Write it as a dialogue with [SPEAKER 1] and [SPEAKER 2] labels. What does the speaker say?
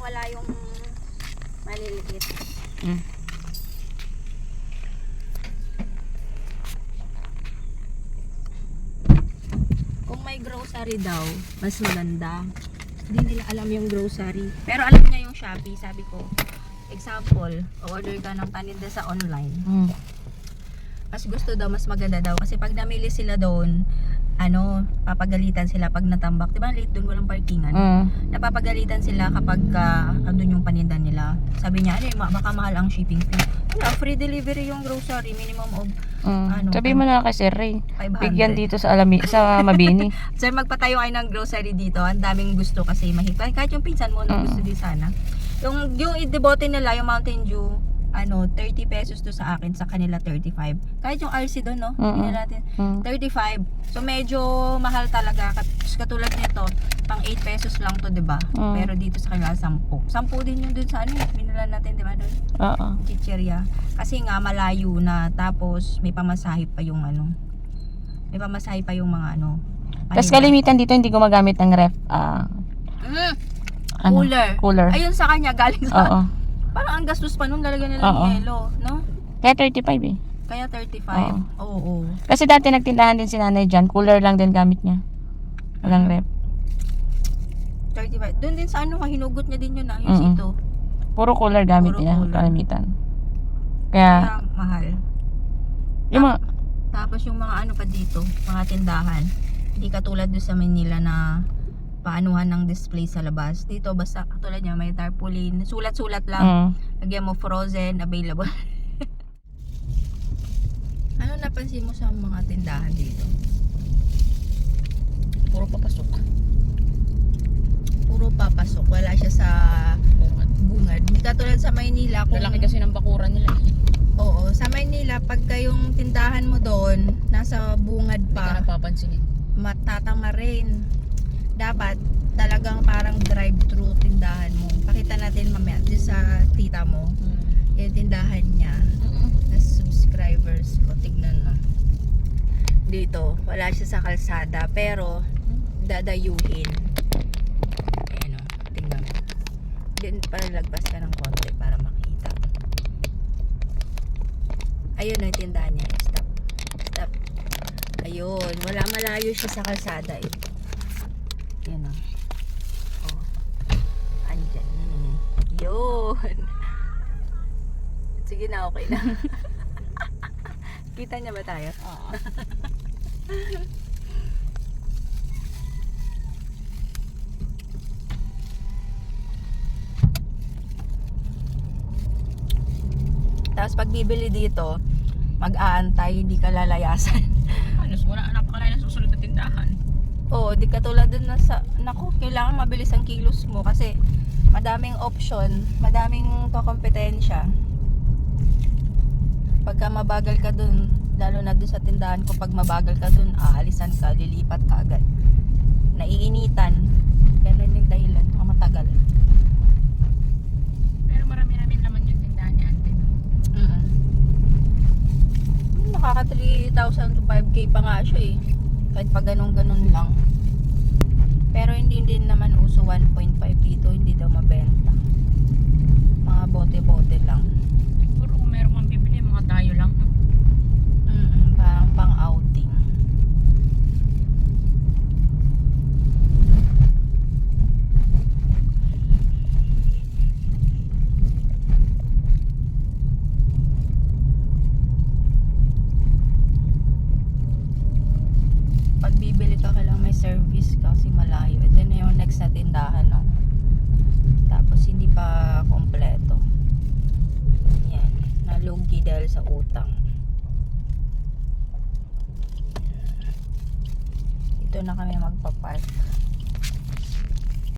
[SPEAKER 1] wala yung maliliit.
[SPEAKER 2] Mm.
[SPEAKER 1] Kung may grocery daw, mas maganda. Hindi nila alam yung grocery. Pero alam niya yung Shopee, sabi ko. Example, order ka ng paninda sa online.
[SPEAKER 2] Mm.
[SPEAKER 1] Mas gusto daw, mas maganda daw. Kasi pag namili sila doon, ano, papagalitan sila pag natambak. Di ba late doon walang parkingan?
[SPEAKER 2] Mm.
[SPEAKER 1] Napapagalitan sila kapag uh, andun yung paninda nila. Sabi niya, ano, ma- baka mahal ang shipping fee. Wala, free delivery yung grocery, minimum of
[SPEAKER 2] Mm.
[SPEAKER 1] Ano,
[SPEAKER 2] Sabi mo na kay Sir Ray.
[SPEAKER 1] 500.
[SPEAKER 2] Bigyan dito sa Alami sa Mabini.
[SPEAKER 1] Sir, magpatayo kayo ng grocery dito. Ang daming gusto kasi mahigpit. Kahit yung pinsan mo na
[SPEAKER 2] Mm.
[SPEAKER 1] gusto din sana. Yung, yung debote nila, yung Mountain Dew, ano, 30 pesos to sa akin, sa kanila 35. Kahit yung RC doon, no?
[SPEAKER 2] Mm-mm.
[SPEAKER 1] Hindi natin.
[SPEAKER 2] Mm.
[SPEAKER 1] 35. So, medyo mahal talaga. Kat katulad nito, pang 8 pesos lang to, 'di ba?
[SPEAKER 2] Mm.
[SPEAKER 1] Pero dito sa kanila 10. 10 din yung dun sa ano, binila natin, 'di ba? Doon,
[SPEAKER 2] Oo.
[SPEAKER 1] chicheria. Kasi nga malayo na tapos may pamasahe pa yung ano. May pamasahe pa yung mga ano.
[SPEAKER 2] Tapos kalimitan dito hindi gumagamit ng ref. ah,
[SPEAKER 1] Mm,
[SPEAKER 2] ano?
[SPEAKER 1] cooler.
[SPEAKER 2] Cooler.
[SPEAKER 1] Ayun sa kanya galing sa
[SPEAKER 2] Oo.
[SPEAKER 1] Parang ang gastos pa nung lalagyan nila
[SPEAKER 2] Oo.
[SPEAKER 1] ng yelo, no?
[SPEAKER 2] Kaya 35 eh.
[SPEAKER 1] Kaya 35. Oo. oo.
[SPEAKER 2] Kasi dati nagtindahan din si nanay dyan. Cooler lang din gamit niya. Walang ref.
[SPEAKER 1] 35. Doon din sa ano, hinugot niya din yun ah, yung
[SPEAKER 2] Mm-mm.
[SPEAKER 1] sito.
[SPEAKER 2] Puro cooler gamit
[SPEAKER 1] Puro
[SPEAKER 2] niya.
[SPEAKER 1] cooler.
[SPEAKER 2] Kalimitan. Kaya,
[SPEAKER 1] Kaya mahal.
[SPEAKER 2] yung mga,
[SPEAKER 1] Tapos yung mga ano pa dito, mga tindahan. Hindi katulad doon sa Manila na paanuhan ng display sa labas. Dito basta katulad niya may tarpaulin, sulat-sulat lang.
[SPEAKER 2] mm,
[SPEAKER 1] Lagyan mo frozen, available. ano napansin mo sa mga tindahan dito?
[SPEAKER 3] Puro papasok.
[SPEAKER 1] Puro papasok. Wala siya sa
[SPEAKER 3] Bungad.
[SPEAKER 1] bungad. Hindi katulad sa Maynila. Kung,
[SPEAKER 3] Lalaki kasi ng bakuran nila. eh.
[SPEAKER 1] Oo, sa Maynila, pagka yung tindahan mo doon, nasa bungad
[SPEAKER 3] Hindi ka
[SPEAKER 1] pa,
[SPEAKER 3] napapansinin.
[SPEAKER 1] matatama rin. Dapat talagang parang drive-thru tindahan mo. Pakita natin mamaya dyan sa tita mo. Yung tindahan niya na subscribers ko. Tignan mo. Dito, wala siya sa kalsada. Pero, dadayuhin. Ayan o, tingnan mo. Diyan pa lagpas ka ng konti para makita. Ayun na yung tindahan niya. Stop. Stop. Ayun, wala malayo siya sa kalsada eh. Sige na, okay lang. Kita niya ba tayo?
[SPEAKER 3] Oo.
[SPEAKER 1] Tapos pag bibili dito, mag-aantay, hindi ka lalayasan.
[SPEAKER 3] Halos wala napakalay na susunod na tindahan.
[SPEAKER 1] Oo, di katulad dun na sa, naku, kailangan mabilis ang kilos mo kasi madaming option, madaming kakompetensya. Pagka mabagal ka dun, lalo na dun sa tindahan ko, pag mabagal ka dun, aalisan ka, lilipat ka agad. Naiinitan. Ganun yung dahilan, baka matagal.
[SPEAKER 3] Pero marami namin naman yung tindahan ni Ante.
[SPEAKER 1] Mm. Nakaka 3,000 to 5k pa nga siya eh. Kahit pa ganun-ganun lang. Pero hindi din naman uso 1.5 dito, hindi daw mabenta. Mga bote-bote lang.
[SPEAKER 3] Siguro kung meron mang bibili, mga tayo lang. no?
[SPEAKER 1] Mm parang pang outing. Pag bibili ka kailangan may service kasi malayo. Ito na yung next na tindahan. No? Tapos hindi pa kompleto. Yan. Nalugi dahil sa utang. Dito na kami magpa-park.